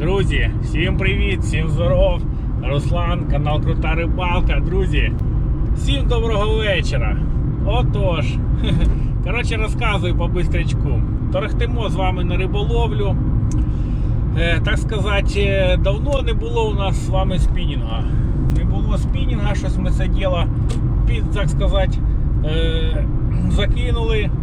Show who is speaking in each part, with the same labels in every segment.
Speaker 1: Друзі, всім привіт, всім здоров. Руслан, канал Крута Рибалка. Друзі, всім доброго вечора. Отож, коротше, розказую по бистрячку. Торохтимо з вами на риболовлю. Е, так сказати, е, давно не було у нас з вами спінінга. Не було спінінга, щось ми це діло під, так сказати, е, закинули.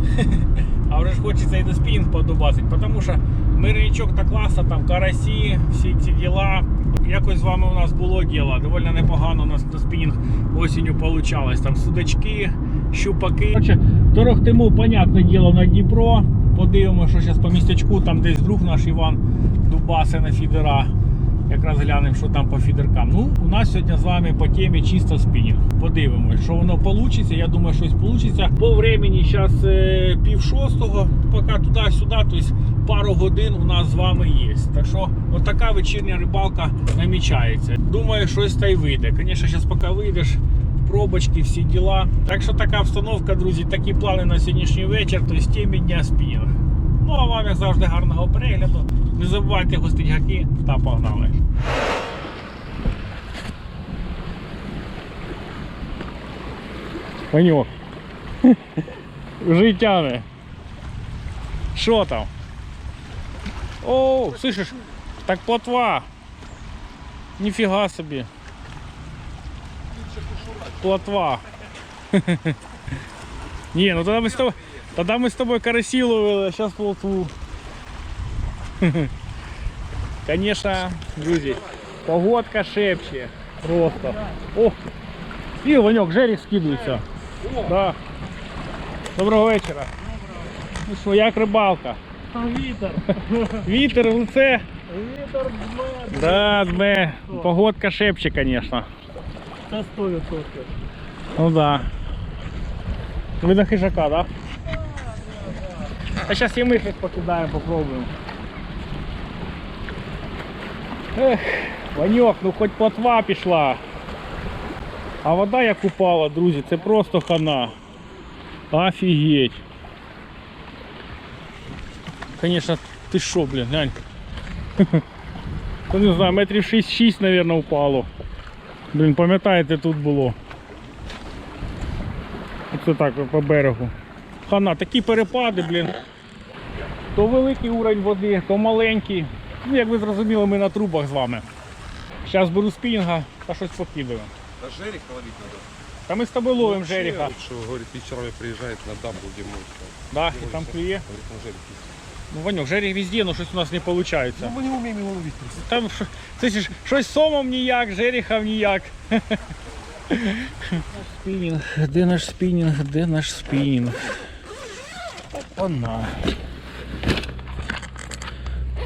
Speaker 1: А вже ж хочеться і на спінінг подобасить, тому що мирничок та класа, там карасі, всі ці діла. Якось з вами у нас було діло. Доволі непогано у нас на спінінг осінню получалось. Там судачки, щупаки. Короче, торохтимо, понятне діло, на Дніпро. Подивимося, що зараз по містечку, там десь друг наш Іван Дубасе на фідера. Якраз глянемо, що там по фідеркам. Ну, у нас сьогодні з вами по темі чисто спінінг. Подивимось, що воно вийде. Я думаю, щось вийде. По времени зараз пів шостого, поки туди-сюди, тобто пару годин у нас з вами є. Так що, от така вечірня рибалка намічається. Думаю, щось та й вийде. Звісно, зараз поки вийдеш. Пробочки, всі діла. Так що така обстановка, друзі, такі плани на сьогоднішній вечір, тобто темі дня спінінг. Ну а вам, як завжди, гарного перегляду. Не забувайте гостить гаки та погнали. Паньок. Вже. Що там? О, слышиш? Так плотва. Ніфіга собі. Плотва. Ні, ну тоді ми з тобою, тоді ми з тобою карасі ловили, а зараз плотву. Конечно, друзі, погодка шепче. Просто. О! І Ваньок, жеріх скидується. Да. Доброго вечора. Ну що, як рибалка?
Speaker 2: Вітер.
Speaker 1: Вітер в лице.
Speaker 2: Вітер дме.
Speaker 1: Да, дме. Погодка шепче, конечно.
Speaker 2: Це 100%.
Speaker 1: Ну да. Ви на хижака, да? А зараз і ми їх покидаємо, попробуємо. Ех, Ваньок, ну хоч плотва пішла. А вода як упала, друзі, це просто хана. Офігеть. Конечно, ти що, блін, глянь. Та не знаю, метрів 6-6, наверное, упало. Блін, пам'ятаєте, тут було. Оце так по берегу. Хана, такі перепади, блін. То великий уровень води, то маленький. Ну, як ви зрозуміли, ми на трубах з вами. Зараз беру спінга та щось покидаю.
Speaker 3: Да жереха ловить надо.
Speaker 1: Та ми з тобою ловимо
Speaker 3: Вообще,
Speaker 1: жереха.
Speaker 3: Что, говорит, вечерами приезжает на дамбу, где мы.
Speaker 1: Да, і там клює.
Speaker 3: Говорит, на жерех есть.
Speaker 1: Ну, Ванюк, жерех везде, але щось у нас не виходить.
Speaker 3: Ну, мы не умеем его ловить просто.
Speaker 1: Там це ж щось сомом ніяк, жерехом ніяк. Спінінг, де наш спінінг, де наш спінінг? Опана.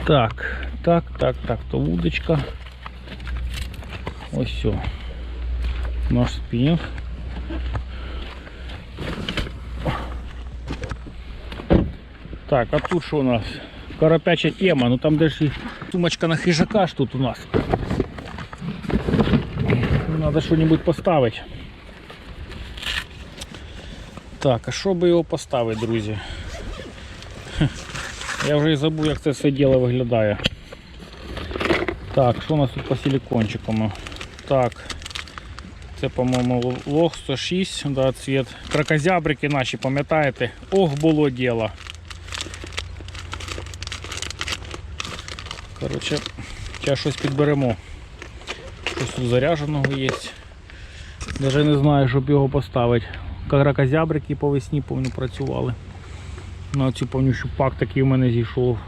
Speaker 1: Так, так, так, так, то вудочка. Ось все. Наш спінінг. Так, а тут що у нас? Карапяча тема, ну там даже сумочка на хижака ж тут у нас. Надо що-нибудь поставити. Так, а що би його поставити, друзі? Я вже і забув, як це все діло виглядає. Так, що у нас тут по силикончикам? Так. Це, по-моєму, лох 106, да, цвіт. Кракозябрики наші, пам'ятаєте? Ох, було діло. Коротше, зараз щось підберемо. Щось тут зарядженого є. Навіть не знаю, щоб його поставити. Кракозябрики по весні повні працювали. На цю повнющу пак такий у мене зійшов.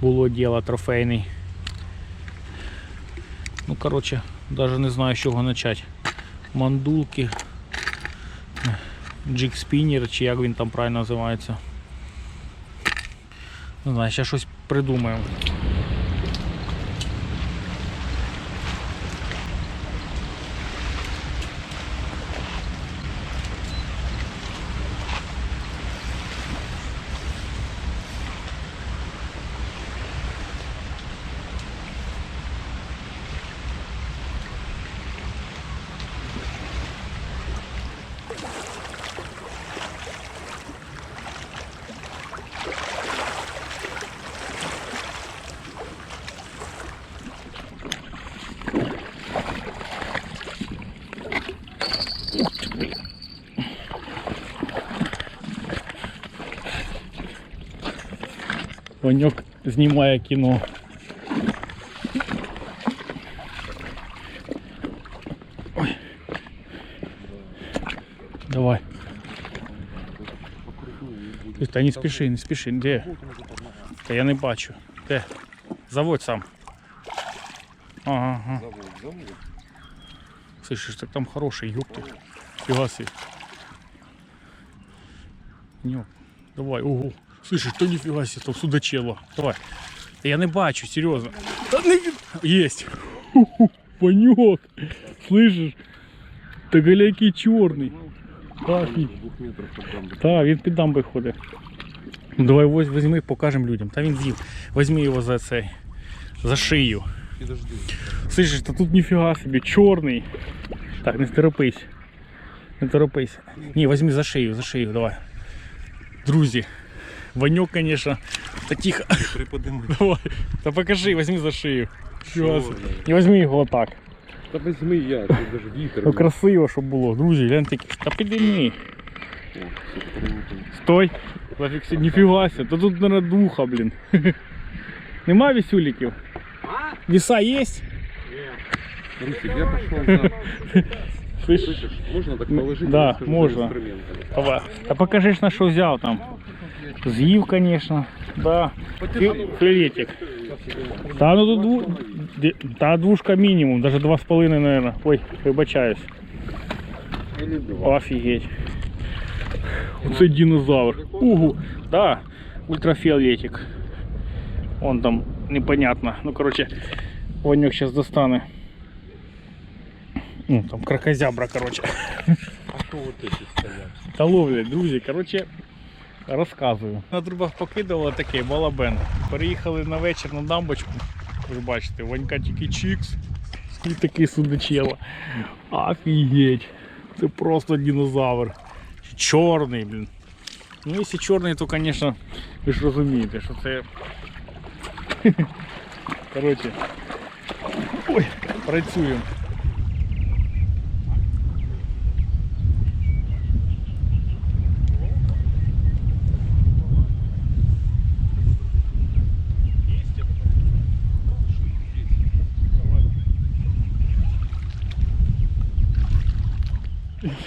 Speaker 1: Було діло трофейний. Ну, коротше, навіть не знаю з чого почати. Мандулки. Джик спіннер, чи як він там правильно називається. Не знаю, ще щось придумаємо. Ваньок знімає кіно. Ой. Давай. Ти, Та не спіши, не спіши. Де? Та я не бачу. Де? Заводь сам. Ага, ага.
Speaker 3: Завод, завод.
Speaker 1: Слышишь, так там хороший, ёпты. Фига себе. Нё, давай, ого. Слышишь, то нифига себе, там судачело. Давай. Та я не бачу, серьезно. Та не- Есть. Ху-ху, Панек. Слышишь? Та галяки чорний. Офігеть.
Speaker 3: Двух метров под дамбой.
Speaker 1: Так, він під дамбою ходить. Ну, Давай воз- візьми, покажемо людям. Та він з'їв. Візьми його за цей. За шию.
Speaker 3: Подожди.
Speaker 1: Слышиш, та тут ніфіга собі, чорний. Так, не торопись. Не торопись. Ні, візьми за шию, за шию, давай. Друзі, Ваньок, конечно, та тихо.
Speaker 3: Приподними.
Speaker 1: Давай. Та покажи, візьми за шию. Собі.
Speaker 3: Чорний.
Speaker 1: І візьми його отак.
Speaker 3: Та візьми я, тут даже вітер.
Speaker 1: Ну красиво, щоб було. Друзі, гляньте, які. Та підійми. Стой. Зафіксі, ніфіга ся. Та тут, наверное, духа, блін. Нема вісюліків? Віса є?
Speaker 3: Русик, я пошел за... Слышишь, можно так положить?
Speaker 1: Да, можно. Давай. Та покажи на що взяв там. З'їв, конечно. Да. Фі- Філетик. Та ну тут дву... ді- та двушка мінімум, даже два з половиною, наверное. Ой, вибачаюсь.
Speaker 3: Или два.
Speaker 1: Офігеть. Оце динозавр. Угу. Да, ультрафіолетик. Он там непонятно. Ну, короче, Ванюк сейчас достане. Ну, там кракозябра, короче.
Speaker 3: А что вот эти стоят?
Speaker 1: Та ловлять, друзі. Коротше, Розказую. На трубах покидували такий балабен. Переїхали на вечір на дамбочку. Ви бачите, Ванька тільки чікс. І такий судачело. Офігеть. Це просто динозавр. Чорний, блін. Ну, якщо чорний, то, звісно, ви ж розумієте, що це. Коротше. Ой, працюємо.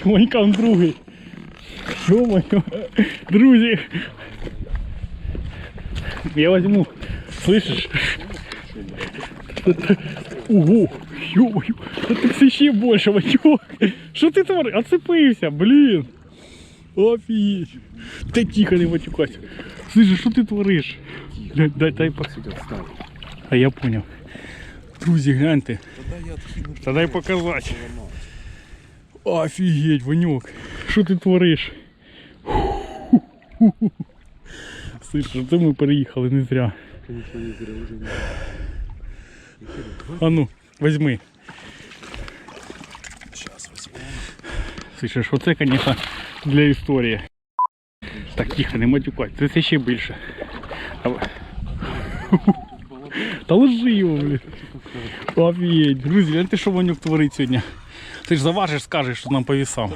Speaker 1: Монька он другий. Ё-моё. Друзі. Я возьму. Слышишь? Ого. Ё-моё. Да ты все ще больше, Ваньок. Що ти твориш? Оцепився, блін. Офігеть. Та тихо, не матюкайся. Слышиш, що ти твориш? Дай, дай, дай по... А я понял. Друзі, гляньте.
Speaker 3: Тогда я откину.
Speaker 1: Та дай показати. Офігеть, Ванюк. Що ти твориш? Слышиш, це ми переїхали не зря.
Speaker 3: Конечно, не зря уже не.
Speaker 1: А ну, возьми.
Speaker 3: Сейчас возьму.
Speaker 1: Слышиш, оце, конечно, для історії. Так, тихо, не матюкай, це, це ще більше. Та ложи його, блін. Офігеть. Друзі, гляньте, що Ванюк творить сьогодні. Ти ж заважиш, скажеш, що нам по весам.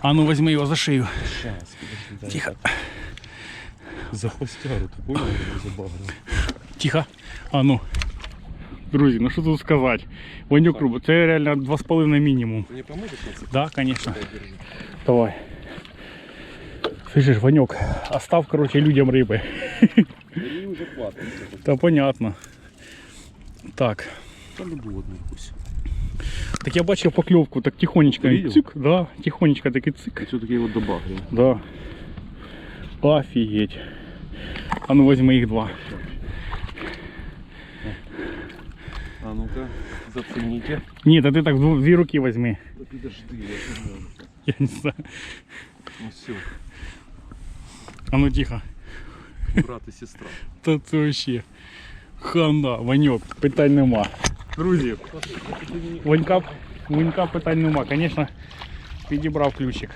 Speaker 1: А ну возьми його за шию.
Speaker 3: Сейчас, подожди.
Speaker 1: Тихо,
Speaker 3: За хвостяру, ты понял? За багром.
Speaker 1: тихо. А ну. Друзі, ну що тут сказати? Ванюк робить, це реально 2,5 мінімум.
Speaker 3: Ты не поможешь на цепь?
Speaker 1: Да, конечно.
Speaker 3: Дай, держи.
Speaker 1: Давай. Слышишь, Ванек, остав, короче, людям рыбы.
Speaker 3: Они уже платные.
Speaker 1: Да понятно. Так.
Speaker 3: Та любу одну пусть.
Speaker 1: Так я бачив поклевку, так тихонечко.
Speaker 3: Ты?
Speaker 1: Цик, да, тихонечко такий цик.
Speaker 3: Все-таки его добавлю.
Speaker 1: Да. Офигеть. А ну возьми их два.
Speaker 3: А ну-ка, зацените.
Speaker 1: Нет, а ты так в две руки возьми.
Speaker 3: Да подожди, я же знаю.
Speaker 1: Я не знаю.
Speaker 3: Ну все,
Speaker 1: А ну тихо.
Speaker 3: брат и сестра.
Speaker 1: Та це вообще. Хана, Ваньок, питань нема. Друзі, Ванька, Ванька питань нема. Конечно, підібрав ключик.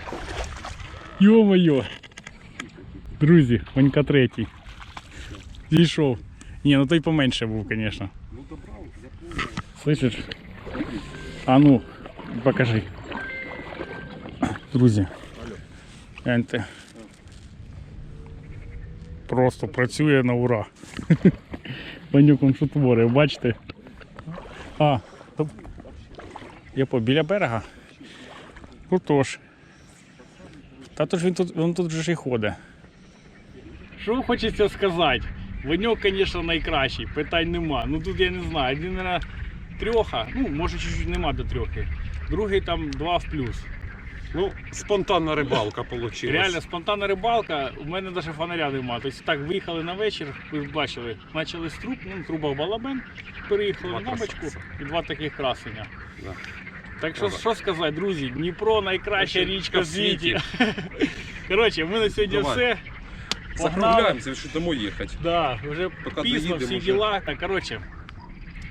Speaker 1: Йо-моє. Друзі, Ванька третій. Зійшов. Ні, ну той поменше був, конечно.
Speaker 3: Ну добрал, я понял.
Speaker 1: Слышиш? А ну, покажи. Друзі. Гляньте. Просто працює на ура. Панюком що творив, бачите? А, то... я по біля берега. Куртош. Та то ж він тут, він тут вже ж і ходить. Що хочеться сказати? Ваньок, звісно, найкращий, питань нема. Ну тут я не знаю, один на трьоха, ну може чуть-чуть нема до трьохи. Другий там два в плюс.
Speaker 3: Ну, спонтанна рибалка вийшла.
Speaker 1: Реально спонтанна рибалка, у мене навіть фонаря нема. Тобто так виїхали на вечір, ви бачили, почали з труб, ну, труба балабен, переїхали на бочку і два таких красення.
Speaker 3: Да.
Speaker 1: Так що, що сказати, друзі, Дніпро найкраща
Speaker 3: Найкраща
Speaker 1: річка в
Speaker 3: світі.
Speaker 1: Коротше, ми на сьогодні
Speaker 3: Давай.
Speaker 1: все.
Speaker 3: Закругляємося, що домой їхати.
Speaker 1: Да, вже
Speaker 3: Поки
Speaker 1: пізно, всі
Speaker 3: вже.
Speaker 1: діла. Так, коротше,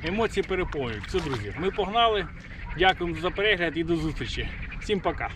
Speaker 1: емоції переповнюють. Все, друзі, ми погнали. Дякуємо за перегляд і до зустрічі. Всім пока.